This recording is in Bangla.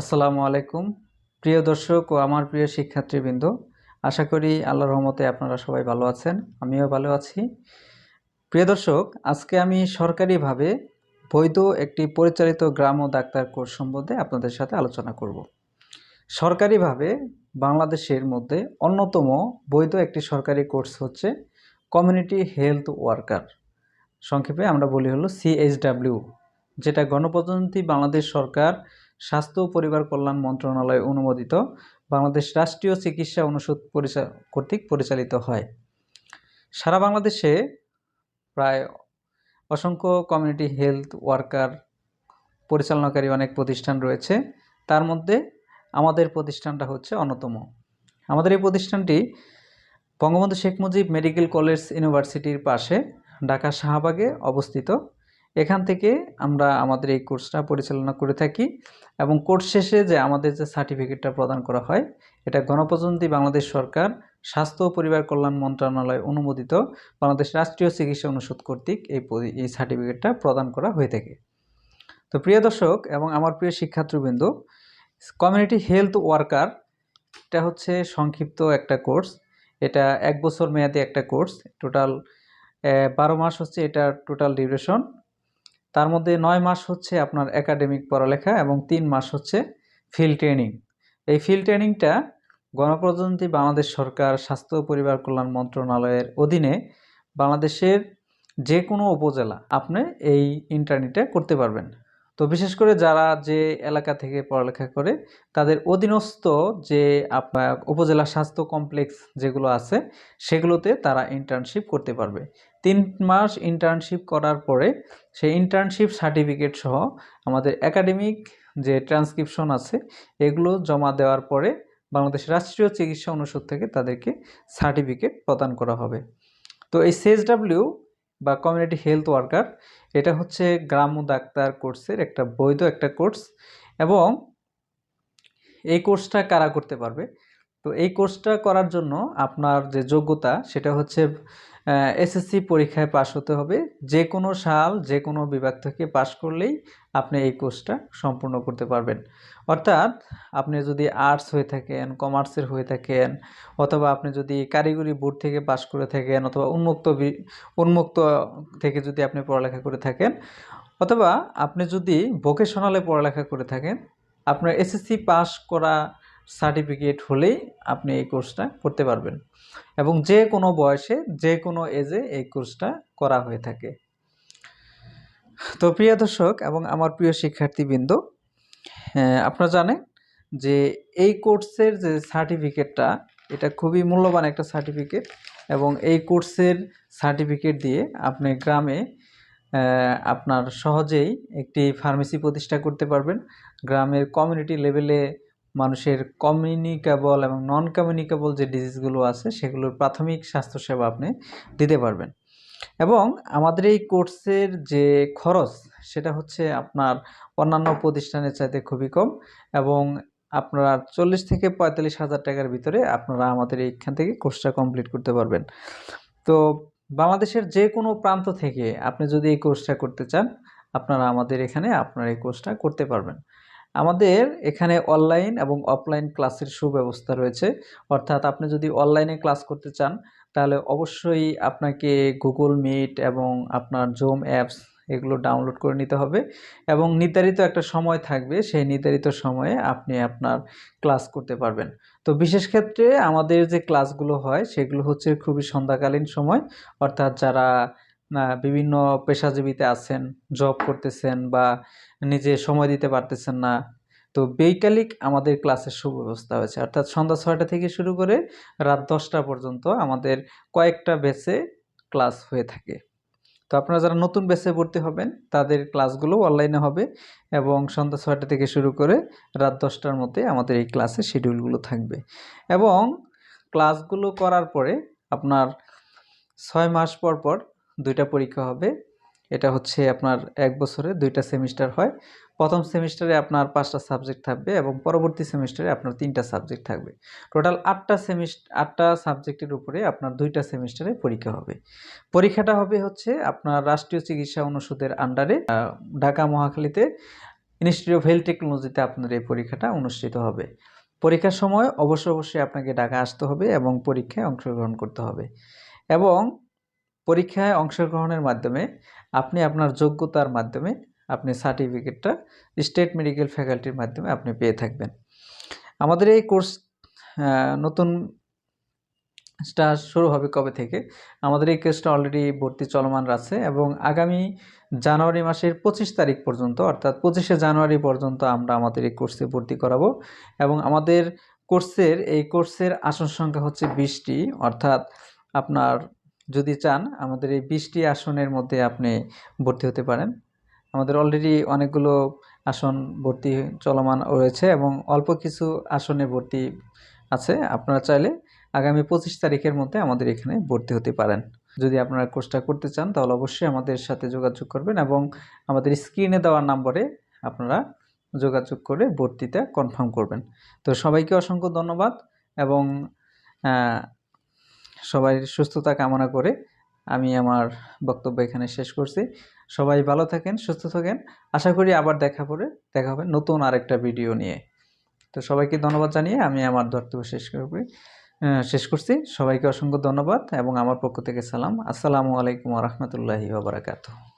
আসসালামু আলাইকুম। প্রিয় দর্শক ও আমার প্রিয় শিক্ষার্থীবৃন্দ, আশা করি আল্লাহর রহমতে আপনারা সবাই ভালো আছেন, আমিও ভালো আছি। প্রিয় দর্শক, আজকে আমি সরকারিভাবে বৈধ একটি পরিচালিত গ্রাম ও ডাক্তার কোর্স সম্বন্ধে আপনাদের সাথে আলোচনা করব। সরকারিভাবে বাংলাদেশের মধ্যে অন্যতম বৈধ একটি সরকারি কোর্স হচ্ছে কমিউনিটি হেলথ ওয়ার্কার। সংক্ষেপে আমরা বলি হলো সিএইচডাব্লিউ যেটা গণপ্রজাতন্ত্রী বাংলাদেশ সরকার স্বাস্থ্য ও পরিবার কল্যাণ মন্ত্রণালয় অনুমোদিত। বাংলাদেশ রাষ্ট্রীয় চিকিৎসা অনুষদ পরিচা, কর্তৃক পরিচালিত হয়। সারা বাংলাদেশে প্রায় অসংখ্য কমিউনিটি হেলথ ওয়ার্কার পরিচালনাকারী অনেক প্রতিষ্ঠান রয়েছে। তার মধ্যে আমাদের প্রতিষ্ঠানটা হচ্ছে অন্যতম। আমাদের এই প্রতিষ্ঠানটি বঙ্গবন্ধু শেখ মুজিব মেডিকেল কলেজ ইউনিভার্সিটির পাশে ঢাকা শাহবাগে অবস্থিত। এখান থেকে আমরা আমাদের এই কোর্সটা পরিচালনা করে থাকি এবং কোর্স শেষে যে আমাদের যে সার্টিফিকেটটা প্রদান করা হয়, এটা গণপ্রজাতন্ত্রী বাংলাদেশ সরকার স্বাস্থ্য ও পরিবার কল্যাণ মন্ত্রণালয় অনুমোদিত বাংলাদেশ রাষ্ট্রীয় চিকিৎসা অনুষদ কর্তৃক এই এই সার্টিফিকেটটা প্রদান করা হয়ে থাকে। তো প্রিয় দর্শক এবং আমার প্রিয় শিক্ষার্থীবৃন্দ কমিউনিটি হেলথ ওয়ার্কার এটা হচ্ছে সংক্ষিপ্ত একটা কোর্স। এটা এক বছর মেয়াদী একটা কোর্স। টোটাল বারো মাস হচ্ছে এটা টোটাল ডিউরেশন তার মধ্যে নয় মাস হচ্ছে আপনার একাডেমিক পড়ালেখা এবং তিন মাস হচ্ছে ফিল্ড ট্রেনিং এই ফিল্ড ট্রেনিংটা গণপ্রজাতন্ত্রী বাংলাদেশ সরকার, স্বাস্থ্য পরিবার কল্যাণ মন্ত্রণালয়ের অধীনে বাংলাদেশের যে কোনো উপজেলা আপনি এই ইন্টারনেটে করতে পারবেন। তো বিশেষ করে যারা যে এলাকা থেকে পড়ালেখা করে, তাদের অধীনস্থ যে আপনার উপজেলা স্বাস্থ্য কমপ্লেক্স যেগুলো আছে, সেগুলোতে তারা ইন্টার্নশিপ করতে পারবে। তিন মাস ইন্টার্নশিপ করার পরে সেই ইন্টার্নশিপ সার্টিফিকেট সহ আমাদের একাডেমিক যে ট্রান্সক্রিপশন আছে, এগুলো জমা দেওয়ার পরে বাংলাদেশ রাষ্ট্রীয় চিকিৎসা অনুষদ থেকে তাদেরকে সার্টিফিকেট প্রদান করা হবে। তো এই সিএসডাব্লিউ বা কমিউনিটি হেলথ ওয়ার্কার এটা হচ্ছে গ্রাম্য ডাক্তার কোর্সের একটা বৈধ একটা কোর্স এবং এই কোর্সটা কারা করতে পারবে? তো এই কোর্সটা করার জন্য আপনার যে যোগ্যতা, সেটা হচ্ছে এসএসসি পরীক্ষায় পাশ হতে হবে। যে কোনো সাল যে কোনো বিভাগ থেকে পাশ করলেই আপনি এই কোর্সটা সম্পূর্ণ করতে পারবেন। অর্থাৎ আপনি যদি আর্টস হয়ে থাকেন কমার্সের হয়ে থাকেন, অথবা আপনি যদি কারিগরি বোর্ড থেকে পাশ করে থাকেন, অথবা উন্মুক্ত উন্মুক্ত থেকে যদি আপনি পড়ালেখা করে থাকেন, অথবা আপনি যদি ভোকেশনালে পড়ালেখা করে থাকেন, আপনার এসএসসি পাস করা সার্টিফিকেট হলেই আপনি এই কোর্সটা করতে পারবেন। এবং যে কোনো বয়সে যে কোনো এজে এই কোর্সটা করা হয়ে থাকে। তো প্রিয় দর্শক এবং আমার প্রিয় শিক্ষার্থীবৃন্দ হ্যাঁ, আপনারা জানেন যে এই কোর্সের যে সার্টিফিকেটটা এটা খুবই মূল্যবান একটা সার্টিফিকেট এবং এই কোর্সের সার্টিফিকেট দিয়ে আপনি গ্রামে আপনার সহজেই একটি ফার্মেসি প্রতিষ্ঠা করতে পারবেন। গ্রামের কমিউনিটি লেভেলে মানুষের কমিউনিকেবল এবং নন কমিউনিকেবল যে ডিজিজগুলো আছে, সেগুলোর প্রাথমিক স্বাস্থ্যসেবা আপনি দিতে পারবেন। এবং আমাদের এই কোর্সের যে খরচ, সেটা হচ্ছে আপনার অন্যান্য প্রতিষ্ঠানের চাইতে খুবই কম এবং আপনারা চল্লিশ থেকে পঁয়তাল্লিশ হাজার টাকার ভিতরে আপনারা আমাদের এইখান থেকে কোর্সটা কমপ্লিট করতে পারবেন। তো বাংলাদেশের যে কোনো প্রান্ত থেকে আপনি যদি এই কোর্সটা করতে চান, আপনারা আমাদের এখানে আপনার এই কোর্সটা করতে পারবেন। আমাদের এখানে অনলাইন এবং অফলাইন ক্লাসের সুব্যবস্থা রয়েছে। অর্থাৎ আপনি যদি অনলাইনে ক্লাস করতে চান, তাহলে অবশ্যই আপনাকে গুগল মিট এবং আপনার জুম অ্যাপস এগুলো ডাউনলোড করে নিতে হবে এবং নির্ধারিত একটা সময় থাকবে, সেই নির্ধারিত সময়ে আপনি আপনার ক্লাস করতে পারবেন। তো বিশেষ ক্ষেত্রে আমাদের যে ক্লাসগুলো হয়, সেগুলো হচ্ছে খুবই সন্ধ্যাকালীন সময়। অর্থাৎ যারা বিভিন্ন পেশাজীবীতে আছেন জব করতেছেন বা নিজে সময় দিতে পারতেছেন না। তো বৈকালিক আমাদের ক্লাসের সুব্যবস্থা হয়েছে। অর্থাৎ সন্ধ্যা ছয়টা থেকে শুরু করে রাত দশটা পর্যন্ত আমাদের কয়েকটা ব্যাচে ক্লাস হয়ে থাকে। তো আপনারা যারা নতুন ব্যাচে ভর্তি হবেন, তাদের ক্লাসগুলো অনলাইনে হবে এবং সন্ধ্যা ছয়টা থেকে শুরু করে রাত দশটার মধ্যে আমাদের এই ক্লাসের শিডিউলগুলো থাকবে। এবং ক্লাসগুলো করার পরে আপনার ছয় মাস পর পর দুইটা পরীক্ষা হবে। এটা হচ্ছে আপনার এক বছরে দুইটা সেমিস্টার হয়। প্রথম সেমিস্টারে আপনার পাঁচটা সাবজেক্ট থাকবে এবং পরবর্তী সেমিস্টারে আপনার তিনটা সাবজেক্ট থাকবে। টোটাল আটটা সেমিস্টার আটটা সাবজেক্টের উপরে আপনার দুইটা সেমিস্টারে পরীক্ষা হবে। পরীক্ষাটা হবে হচ্ছে আপনার রাষ্ট্রীয় চিকিৎসা অনুষদের আন্ডারে ঢাকা মহাখালীতে ইনস্টিটিউট অফ হেলথ টেকনোলজিতে আপনার এই পরীক্ষাটা অনুষ্ঠিত হবে। পরীক্ষার সময় অবশ্যই অবশ্যই আপনাকে ঢাকা আসতে হবে এবং পরীক্ষায় অংশগ্রহণ করতে হবে। এবং পরীক্ষায় অংশগ্রহণের মাধ্যমে আপনি আপনার যোগ্যতার মাধ্যমে আপনি সার্টিফিকেটটা স্টেট মেডিকেল ফ্যাকাল্টির মাধ্যমে আপনি পেয়ে থাকবেন। আমাদের এই কোর্স নতুন স্টার শুরু হবে কবে থেকে? আমাদের এই কোর্সটা অলরেডি ভর্তি চলমান আছে এবং আগামী জানুয়ারি মাসের পঁচিশ তারিখ পর্যন্ত, অর্থাৎ পঁচিশে জানুয়ারি পর্যন্ত আমরা আমাদের এই কোর্সে ভর্তি করাবো এবং আমাদের কোর্সের এই কোর্সের আসন সংখ্যা হচ্ছে বিশটি, অর্থাৎ আপনার যদি চান, আমাদের এই বিশটি আসনের মধ্যে আপনি ভর্তি হতে পারেন। আমাদের অলরেডি অনেকগুলো আসন ভর্তি চলমান রয়েছে এবং অল্প কিছু আসনে ভর্তি আছে। আপনারা চাইলে আগামী পঁচিশ তারিখের মধ্যে আমাদের এখানে ভর্তি হতে পারেন। যদি আপনারা কোর্সটা করতে চান, তাহলে অবশ্যই আমাদের সাথে যোগাযোগ করবেন এবং আমাদের স্ক্রিনে দেওয়া নম্বরে আপনারা যোগাযোগ করে ভর্তিটা কনফার্ম করবেন। তো সবাইকে অসংখ্য ধন্যবাদ এবং সবাই সুস্থতা কামনা করে আমি আমার বক্তব্য এখানে শেষ করছি। সবাই ভালো থাকেন, সুস্থ থাকেন। আশা করি আবার দেখা পরে, দেখা হবে নতুন আরেকটা ভিডিও নিয়ে। তো সবাইকে ধন্যবাদ জানিয়ে আমি আমার বক্তব্য শেষ করি শেষ করছি। সবাইকে অসংখ্য ধন্যবাদ এবং আমার পক্ষ থেকে সালাম। আসসালামু আলাইকুম রহমতুল্লাহি বারাকাতুহ।